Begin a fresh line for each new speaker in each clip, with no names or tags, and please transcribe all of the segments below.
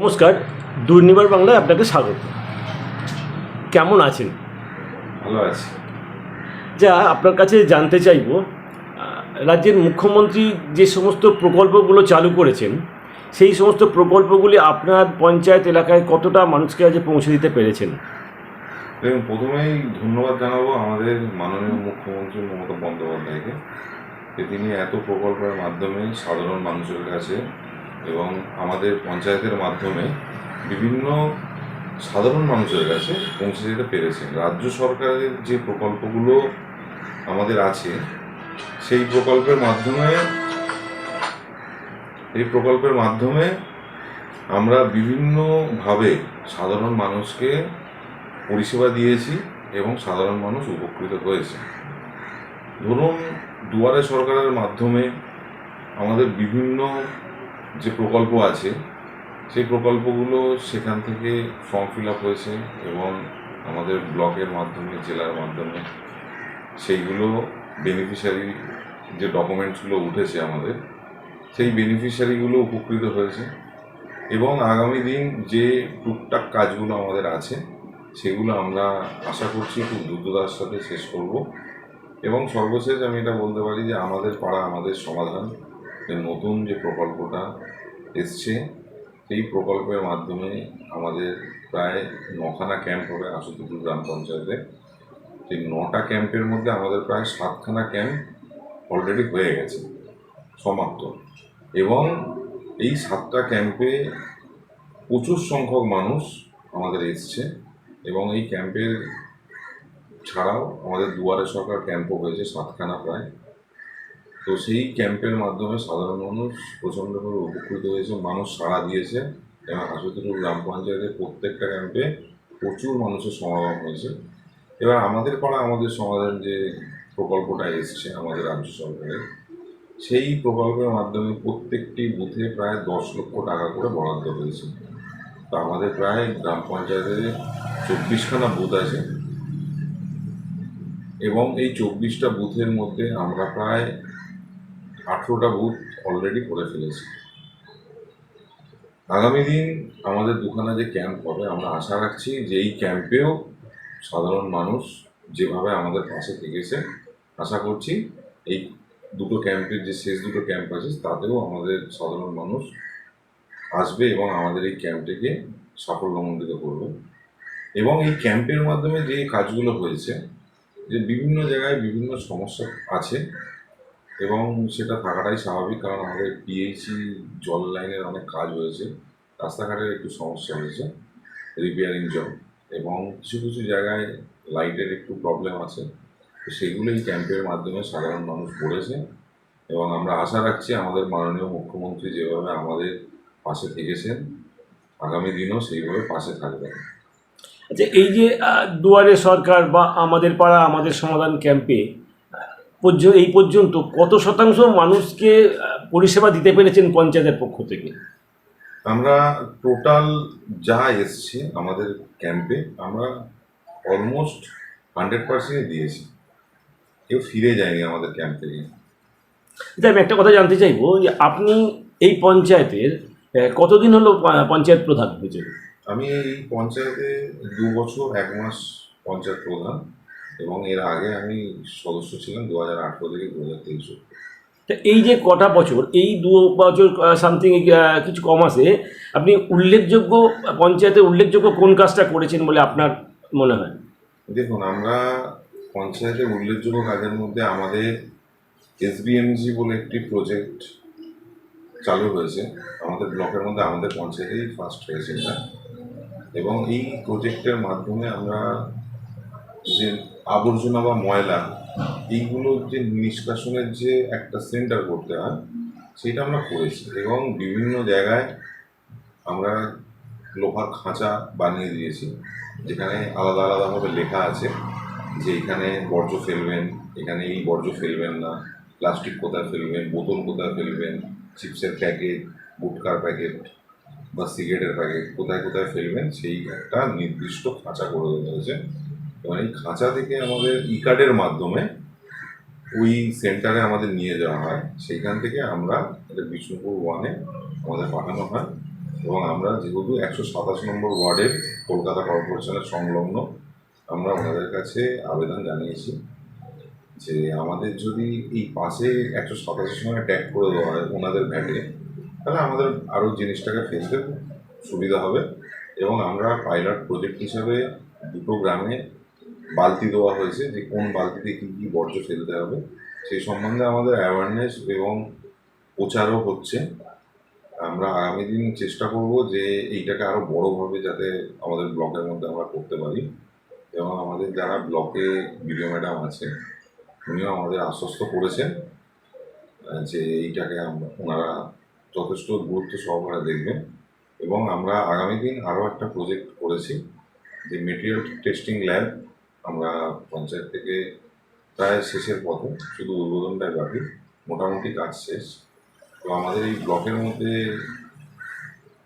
নমস্কার দুর্নিবার বাংলায় আপনাকে স্বাগত। কেমন আছেন?
ভালো আছি।
যা আপনার কাছে জানতে চাইব রাজ্যের মুখ্যমন্ত্রী যে সমস্ত প্রকল্পগুলো চালু করেছেন সেই সমস্ত প্রকল্পগুলি আপনার পঞ্চায়েত এলাকায় কতটা মানুষকে আজ পৌঁছে দিতে পেরেছেন?
দেখুন প্রথমেই ধন্যবাদ জানাব আমাদের মাননীয় মুখ্যমন্ত্রী মমতা বন্দ্যোপাধ্যায়কে যে তিনি এত প্রকল্পের মাধ্যমে সাধারণ মানুষের কাছে এবং আমাদের পঞ্চায়েতের মাধ্যমে বিভিন্ন সাধারণ মানুষের কাছে পৌঁছে যেতে পেরেছেন। রাজ্য সরকারের যে প্রকল্পগুলো আমাদের আছে, সেই প্রকল্পের মাধ্যমে, এই প্রকল্পের মাধ্যমে আমরা বিভিন্নভাবে সাধারণ মানুষকে পরিষেবা দিয়েছি এবং সাধারণ মানুষ উপকৃত হয়েছে। ধরুন, দুয়ারে সরকারের মাধ্যমে আমাদের বিভিন্ন যে প্রকল্প আছে, সেই প্রকল্পগুলো সেখান থেকে ফর্ম ফিল আপ হয়েছে এবং আমাদের ব্লকের মাধ্যমে, জেলার মাধ্যমে সেইগুলো বেনিফিশিয়ারি যে ডকুমেন্টসগুলো উঠেছে আমাদের, সেই বেনিফিশিয়ারিগুলো উপকৃত হয়েছে এবং আগামী দিন যে টুকটাক কাজগুলো আমাদের আছে, সেগুলো আমরা আশা করছি খুব দ্রুততার সাথে শেষ করব এবং সর্বশেষ আমি এটা বলতে পারি যে আমাদের পাড়া, আমাদের সমাধান যে নতুন যে প্রকল্পটা এসছে, সেই প্রকল্পের মাধ্যমে আমাদের প্রায় নখানা ক্যাম্প হবে আশুতিপুর গ্রাম পঞ্চায়েতে। সেই নটা ক্যাম্পের মধ্যে আমাদের প্রায় সাতখানা ক্যাম্প অলরেডি হয়ে গেছে, সমাপ্ত। এবং এই সাতটা ক্যাম্পে প্রচুর সংখ্যক মানুষ আমাদের এসছে এবং এই ক্যাম্পের ছাড়াও আমাদের দুয়ারে সরকার ক্যাম্পও হয়েছে সাতখানা প্রায়। তো সেই ক্যাম্পের মাধ্যমে সাধারণ মানুষ প্রচণ্ডভাবে উপকৃত হয়েছে, মানুষ সাড়া দিয়েছে। এবং হাসপাতাল গ্রাম পঞ্চায়েতের প্রত্যেকটা ক্যাম্পে প্রচুর মানুষের সমাগম হয়েছে। এবার আমাদের পাড়া আমাদের সমাধান যে প্রকল্পটা এসছে আমাদের রাজ্য সরকারের, সেই প্রকল্পের মাধ্যমে প্রত্যেকটি বুথে প্রায় দশ লক্ষ টাকা করে বরাদ্দ হয়েছে। তো আমাদের প্রায় গ্রাম পঞ্চায়েতে চব্বিশখানা বুথ আছে। এবং এই চব্বিশটা বুথের মধ্যে আমরা প্রায় আঠেরোটা বুথ অলরেডি করে ফেলেছি। আগামী দিন আমাদের দুখানা যে ক্যাম্প হবে, আমরা আশা রাখছি যে এই ক্যাম্পেও সাধারণ মানুষ যেভাবে আমাদের পাশে থেকেছে, আশা করছি এই দুটো ক্যাম্পের যে শেষ দুটো ক্যাম্প আছে, তাতেও আমাদের সাধারণ মানুষ আসবে এবং আমাদের এই ক্যাম্পটিকে সাফল্যমণ্ডিত করবে। এবং এই ক্যাম্পের মাধ্যমে যে কাজগুলো হয়েছে, যে বিভিন্ন জায়গায় বিভিন্ন সমস্যা আছে এবং সেটা থাকাটাই স্বাভাবিক, কারণ আমাদের পিএইচি জল লাইনের অনেক কাজ হয়েছে রাস্তাঘাটের একটু সমস্যা হয়েছে রিপেয়ারিং জব এবং কিছু কিছু জায়গায় লাইটের একটু প্রবলেম আছে। তো সেগুলো এই ক্যাম্পের মাধ্যমে সাধারণ মানুষ পড়েছে এবং আমরা আশা রাখছি আমাদের মাননীয় মুখ্যমন্ত্রী যেভাবে আমাদের পাশে থেকেছেন, আগামী দিনেও সেইভাবে পাশে থাকবেন।
আচ্ছা এই যে দুয়ারে সরকার বা আমাদের পাড়া, আমাদের সমাধান ক্যাম্পে আহ, পর্য- এই পর্যন্ত কত শতাংশ মানুষকে পরিষেবা দিতে পেরেছেন পঞ্চায়েতের পক্ষ থেকে?
আমরা টোটাল যা এসছে আমাদের ক্যাম্পে আমরা অলমোস্ট হান্ড্রেড পার্সেন্ট দিয়েছি। কেউ ফিরে যায়নি আমাদের ক্যাম্প থেকে।
আমি একটা কথা জানতে চাইব যে আপনি এই পঞ্চায়েতের কতদিন হলো পঞ্চায়েত প্রধান হয়েছেন?
আমি এই পঞ্চায়েতে দু বছর এক মাস পঞ্চায়েত প্রধান। এবং এর আগে আমি সদস্য ছিলাম দু হাজার আঠেরো থেকে দু হাজার তেইশ
তা এই যে কটা বছর এই দু বছর সামথিং কিছু কম আসে আপনি উল্লেখযোগ্য পঞ্চায়েতে উল্লেখযোগ্য কোন কাজটা করেছেন বলে আপনার মনে হয়?
দেখুন আমরা পঞ্চায়েতের উল্লেখযোগ্য কাজের মধ্যে আমাদের এসবিএমজি বলে একটি প্রজেক্ট চালু হয়েছে। আমাদের ব্লকের মধ্যে আমাদের পঞ্চায়েতেই ফার্স্ট হয়েছে এটা। এবং এই প্রজেক্টের মাধ্যমে আমরা যে আবর্জনা বা ময়লা, এইগুলো যে নিষ্কাশনের যে একটা সেন্টার করতে হয়, সেটা আমরা করেছি এবং বিভিন্ন জায়গায় আমরা লোহার খাঁচা বানিয়ে দিয়েছি, যেখানে আলাদা আলাদাভাবে লেখা আছে যে এখানে বর্জ্য ফেলবেন, এখানে এই বর্জ্য ফেলবেন না, প্লাস্টিক কোথায় ফেলবেন, বোতল কোথায় ফেলবেন, চিপসের প্যাকেট, গুটকার প্যাকেট বা সিগারেটের প্যাকেট কোথায় কোথায় ফেলবেন, সেই একটা নির্দিষ্ট খাঁচা করে দেওয়া হয়েছে। এবং এই খাঁচা থেকে আমাদের ই কার্ডের মাধ্যমে ওই সেন্টারে আমাদের নিয়ে যাওয়া হয়। সেইখান থেকে আমরা এটা বিষ্ণুপুর ওয়ানে আমাদের পাঠানো হয় এবং আমরা যেহেতু একশো সাতাশ নম্বর ওয়ার্ডের কলকাতা কর্পোরেশনের সংলগ্ন, আমরা ওনাদের কাছে আবেদন জানিয়েছি যে আমাদের যদি এই পাশে একশো সাতাশের সময় ট্যাগ করে দেওয়া হয় ওনাদের ভ্যাটে তাহলে আমাদের আরও জিনিসটাকে ফেলতে সুবিধা হবে এবং আমরা পাইলট প্রজেক্ট হিসাবে দুটো গ্রামে বালতি দেওয়া হয়েছে যে কোন বালতিতে কী কী বর্জ্য ফেলতে হবে, সেই সম্বন্ধে আমাদের অ্যাওয়ারনেস এবং প্রচারও হচ্ছে। আমরা আগামী দিন চেষ্টা করব যে এইটাকে আরও বড়োভাবে যাতে আমাদের ব্লকের মধ্যে আমরা করতে পারি। এবং আমাদের যারা ব্লকে বিডিও ম্যাডাম আছে উনিও আমাদের আশ্বস্ত করেছেন যে এইটাকে আমরা ওনারা যথেষ্ট গুরুত্ব সহকারে দেখবেন। এবং আমরা আগামী দিন আরও একটা প্রজেক্ট করেছি, যে মেটেরিয়াল টেস্টিং ল্যাব আমরা পঞ্চায়েত থেকে প্রায় শেষের পথে শুধু উদ্বোধনটাই বাকি, মোটামুটি কাজ শেষ। তো আমাদের এই ব্লকের মধ্যে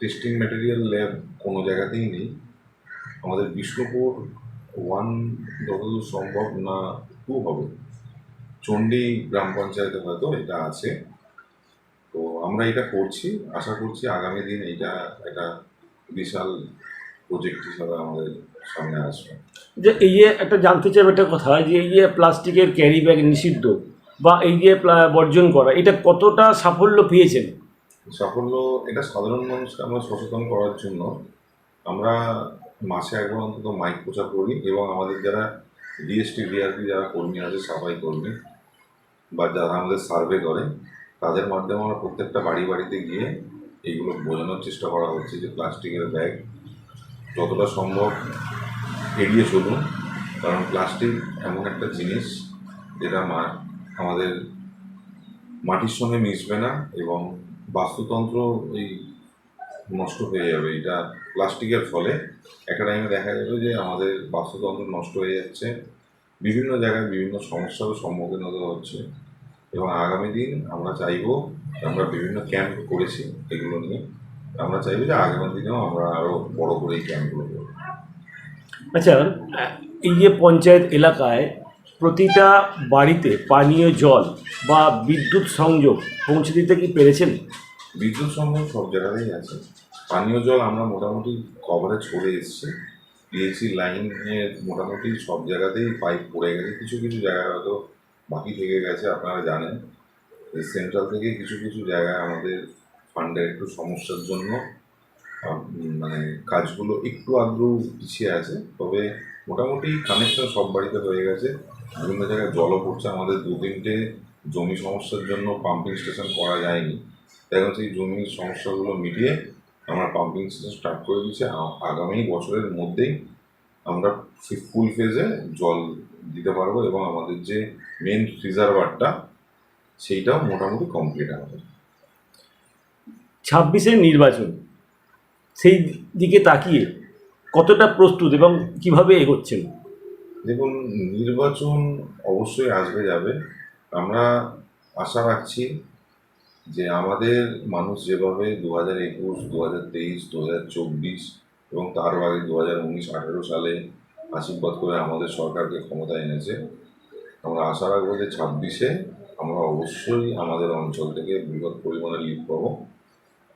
টেস্টিং ম্যাটেরিয়াল ল্যাব কোনো জায়গাতেই নেই। আমাদের বিষ্ণুপুর ওয়ান যতদূর সম্ভব না টু হবে। চণ্ডী গ্রাম পঞ্চায়েতে হয়তো এটা আছে। তো আমরা এটা করছি, আশা করছি আগামী দিন এইটা একটা বিশাল প্রজেক্ট হিসাবে আমাদের সামনে আসবে।
যে এই যে একটা জানতে চাই একটা কথা যে এই যে প্লাস্টিকের ক্যারি ব্যাগ নিষিদ্ধ বা এই যে বর্জন করা এটা কতটা সাফল্য পেয়েছেন?
সাফল্য এটা সাধারণ মানুষকে আমরা সচেতন করার জন্য আমরা মাসে একবার অন্তত মাইক প্রচার করি এবং আমাদের যারা ডিএসটি ডিআরপি যারা কর্মী আছে সাফাই কর্মী বা যারা আমাদের সার্ভে করে তাদের মাধ্যমে আমরা প্রত্যেকটা বাড়ি বাড়িতে গিয়ে এইগুলো বোঝানোর চেষ্টা করা হচ্ছে যে প্লাস্টিকের ব্যাগ যতটা সম্ভব এড়িয়ে চলুন, কারণ প্লাস্টিক এমন একটা জিনিস যেটা মা, আমাদের মাটির সঙ্গে মিশবে না এবং বাস্তুতন্ত্র এই নষ্ট হয়ে যাবে। এটা প্লাস্টিকের ফলে একটা টাইমে দেখা যাবে যে আমাদের বাস্তুতন্ত্র নষ্ট হয়ে যাচ্ছে, বিভিন্ন জায়গায় বিভিন্ন সমস্যারও সম্মুখীন হতে হচ্ছে এবং আগামী দিন আমরা চাইব আমরা বিভিন্ন ক্যাম্প করেছি এগুলো নিয়ে। আমরা চাইব যে আগামী দিনেও আমরা আরও বড় করে এই ক্যাম্পগুলো করব।
আচ্ছা এই যে পঞ্চায়েত এলাকায় প্রতিটা বাড়িতে পানীয় জল বা বিদ্যুৎ সংযোগ পৌঁছে দিতে কি পেরেছেন?
বিদ্যুৎ সংযোগ সব জায়গাতেই আছে। পানীয় জল আমরা মোটামুটি কভারেজ করে এসেছি। পিএইচি লাইনের মোটামুটি সব জায়গাতেই পাইপ পড়ে গেছে। কিছু কিছু জায়গায় হয়তো বাকি থেকে গেছে আপনারা জানেন। সেন্ট্রাল থেকে কিছু কিছু জায়গায় আমাদের ফান্ডের একটু সমস্যার জন্য মানে কাজগুলো একটু আদ্রু পিছিয়ে আছে, তবে মোটামুটি কানেকশন সব বাড়িতে হয়ে গেছে। বিভিন্ন জায়গায় জলও পড়ছে, আমাদের দু তিনটে জমি সমস্যার জন্য পাম্পিং স্টেশন করা যায়নি। এখন সেই জমির সমস্যাগুলো মিটিয়ে আমরা পাম্পিং স্টেশন স্টার্ট করে দিয়েছি। আগামী বছরের মধ্যেই আমরা ফুল ফেজে জল দিতে পারব এবং আমাদের যে মেন রিজার্ভারটা সেইটাও মোটামুটি কমপ্লিট হবে
ছাব্বিশের নির্বাচন, সেই দিকে তাকিয়ে কতটা প্রস্তুত এবং কীভাবে এগোচ্ছেন?
দেখুন, নির্বাচন অবশ্যই আসবে, যাবে। আমরা আশা রাখছি যে আমাদের মানুষ যেভাবে দু হাজার একুশ দু হাজার তেইশ দু হাজার চব্বিশ এবং তার আগে দু হাজার উনিশ, আঠেরো সালে আশীর্বাদ করে আমাদের সরকারকে ক্ষমতায় এনেছে, আমরা আশা রাখব যে ছাব্বিশে আমরা অবশ্যই আমাদের অঞ্চল থেকে বৃহৎ পরিমাণে লিড পাবো।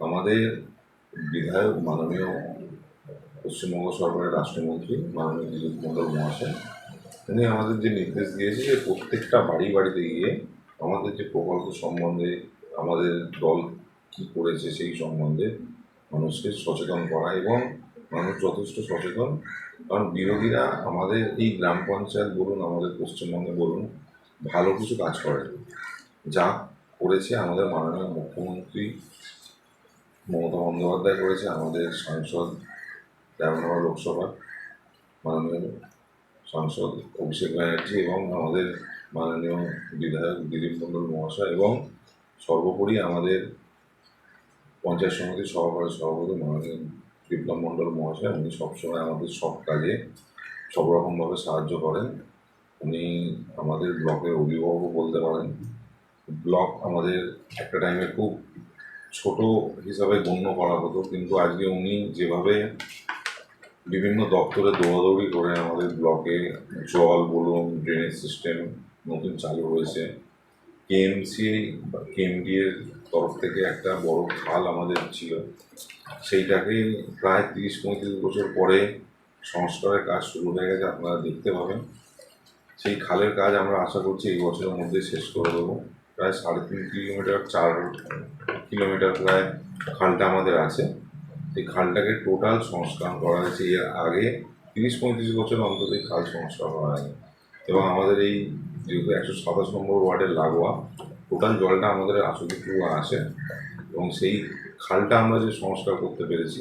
আমাদের বিধায়ক মাননীয় পশ্চিমবঙ্গ সরকারের রাষ্ট্রমন্ত্রী মাননীয় দিলীপ মণ্ডল মহাশয়, তিনি আমাদের যে নির্দেশ দিয়েছে যে প্রত্যেকটা বাড়ি বাড়িতে গিয়ে আমাদের যে প্রকল্প সম্বন্ধে আমাদের দল কী করেছে সেই সম্বন্ধে মানুষকে সচেতন করা এবং মানুষ যথেষ্ট সচেতন। কারণ বিরোধীরা আমাদের এই গ্রাম পঞ্চায়েত বলুন, আমাদের পশ্চিমবঙ্গে বলুন, ভালো কিছু কাজ করে। যা করেছে আমাদের মাননীয় মুখ্যমন্ত্রী মমতা বন্দ্যোপাধ্যায় করেছে, আমাদের সাংসদ তেরো নম্বর লোকসভা মাননীয় সাংসদ অভিষেক ব্যানার্জি এবং আমাদের মাননীয় বিধায়ক দিলীপ মণ্ডল মহাশয় এবং সর্বোপরি আমাদের পঞ্চায়েত সমিতির সভাপতি সভাপতি মাননীয় বিপ্লব মণ্ডল মহাশয়, উনি সবসময় আমাদের সব কাজে সব রকমভাবে সাহায্য করেন। উনি আমাদের ব্লকের অভিভাবক বলতে পারেন। ব্লক আমাদের একটা টাইমে খুব ছোট হিসাবে গণ্য করা হতো, কিন্তু আজকে উনি যেভাবে বিভিন্ন দপ্তরে দৌড়াদৌড়ি করে আমাদের ব্লকে জল বলুন ড্রেনেজ সিস্টেম নতুন চালু হয়েছে কেএমসি কেএমডি এর তরফ থেকে একটা বড় খাল আমাদের ছিল, সেইটাকে প্রায় তিরিশ পঁয়ত্রিশ বছর পরে সংস্কারের কাজ শুরু হয়ে গেছে, আপনারা দেখতে পাবেন। সেই খালের কাজ আমরা আশা করছি এই বছরের মধ্যে শেষ করে দেবো। প্রায় সাড়ে তিন কিলোমিটার, চার কিলোমিটার প্রায় খালটা আমাদের আছে। এই খালটাকে টোটাল সংস্কার করা হয়েছে। এর আগে তিরিশ পঁয়ত্রিশ বছর অন্তত এই খাল সংস্কার করা হয়নি। এবং আমাদের এই যেহেতু একশো সাতাশ নম্বর ওয়ার্ডের লাগোয়া টোটাল জলটা আমাদের আসলে পুরো আসে। এবং সেই খালটা আমরা যে সংস্কার করতে পেরেছি,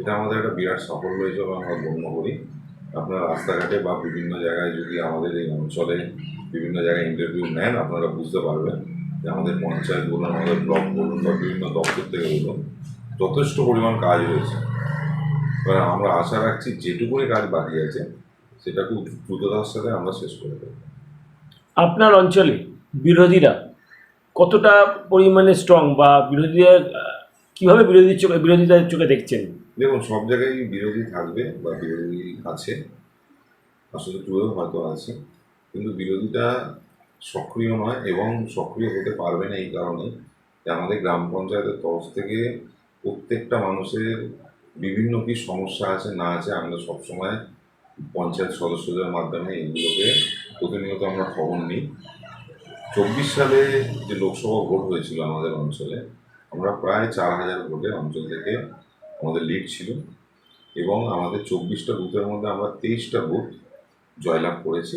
এটা আমাদের একটা বিরাট সাফল্য হিসেবে আমরা গণ্য করি। আপনারা রাস্তাঘাটে বা বিভিন্ন জায়গায় যদি আমাদের এই অঞ্চলে বিভিন্ন জায়গায় ইন্টারভিউ নেন আপনারা বুঝতে পারবেন যে আমাদের পঞ্চায়েত বলুন আমাদের ব্লক বলুন বা বিভিন্ন দপ্তর থেকে বলুন যথেষ্ট পরিমাণ কাজ হয়েছে। এবার আমরা আশা রাখছি যেটুকুনি কাজ বাকি আছে সেটা খুব দ্রুততার সাথে আমরা শেষ করে দেবো।
আপনার অঞ্চলে বিরোধীরা কতটা পরিমাণে স্ট্রং বা বিরোধীরা কীভাবে বিরোধীর চোখে বিরোধীদের চোখে দেখছেন?
দেখুন সব জায়গায় বিরোধী থাকবে বা বিরোধী আছে। আসলে জুড়েও হয়তো আছে। কিন্তু বিরোধীটা সক্রিয় নয় এবং সক্রিয় হতে পারবে না এই কারণে যে আমাদের গ্রাম পঞ্চায়েতের তরফ থেকে প্রত্যেকটা মানুষের বিভিন্ন কি সমস্যা আছে, না আছে, আমরা সবসময় পঞ্চায়েত সদস্যদের মাধ্যমে এগুলোকে প্রতিনিয়ত আমরা খবর নিই। চব্বিশ সালে যে লোকসভা ভোট হয়েছিল আমাদের অঞ্চলে, আমরা প্রায় চার হাজার ভোটে অঞ্চল থেকে আমাদের লিড ছিল এবং আমাদের চব্বিশটা বুথের মধ্যে আমরা তেইশটা বুথ জয়লাভ করেছি।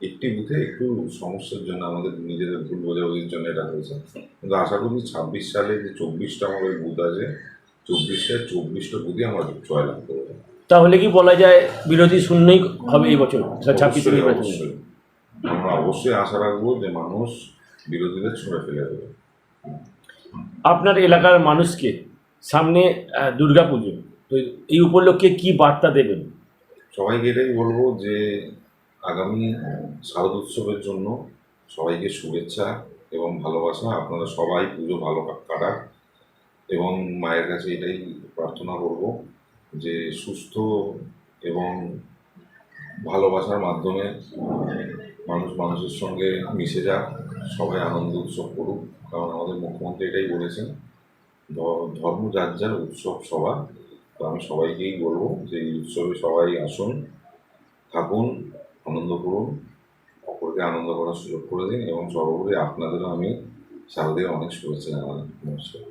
একটি বুথে একটু সমস্যার জন্য আমাদের নিজেদের ভুল বোঝাবুঝির জন্য এটা হয়েছে। কিন্তু আশা করি ছাব্বিশ সালে যে চব্বিশটা আমাদের বুথ আছে চব্বিশটায় চব্বিশটা বুথে আমরা জয়লাভ করব
তাহলে কি বলা যায় বিরোধী শূন্যই হবে এই বছর? ছাব্বিশে
অবশ্যই, আমরা অবশ্যই আশা রাখব যে মানুষ বিরোধীদের ছুঁড়ে ফেলে দেবে।
আপনার এলাকার মানুষকে সামনে দুর্গাপুজো তো এই উপলক্ষে কি বার্তা দেবেন?
সবাইকে এটাই বলব যে আগামী শারদ উৎসবের জন্য সবাইকে শুভেচ্ছা এবং ভালোবাসা। আপনারা সবাই পুজো ভালো কা- কাটাক এবং মায়ের কাছে এটাই প্রার্থনা করব যে সুস্থ এবং ভালোবাসার মাধ্যমে মানুষ মানুষের সঙ্গে মিশে যাক, সবাই আনন্দ উৎসব করুক। কারণ আমাদের মুখ্যমন্ত্রী এটাই বলেছেন ধর্ম যার যার, উৎসব সবার। তো আমি সবাইকেই বলব যে এই উৎসবে সবাই আসুন, থাকুন আনন্দ করুন, অপরকে আনন্দ করার সুযোগ করে দিন এবং সর্বোপরি আপনাদেরও আমি শারদীয় অনেক শুভেচ্ছা জানালাম নমস্কার।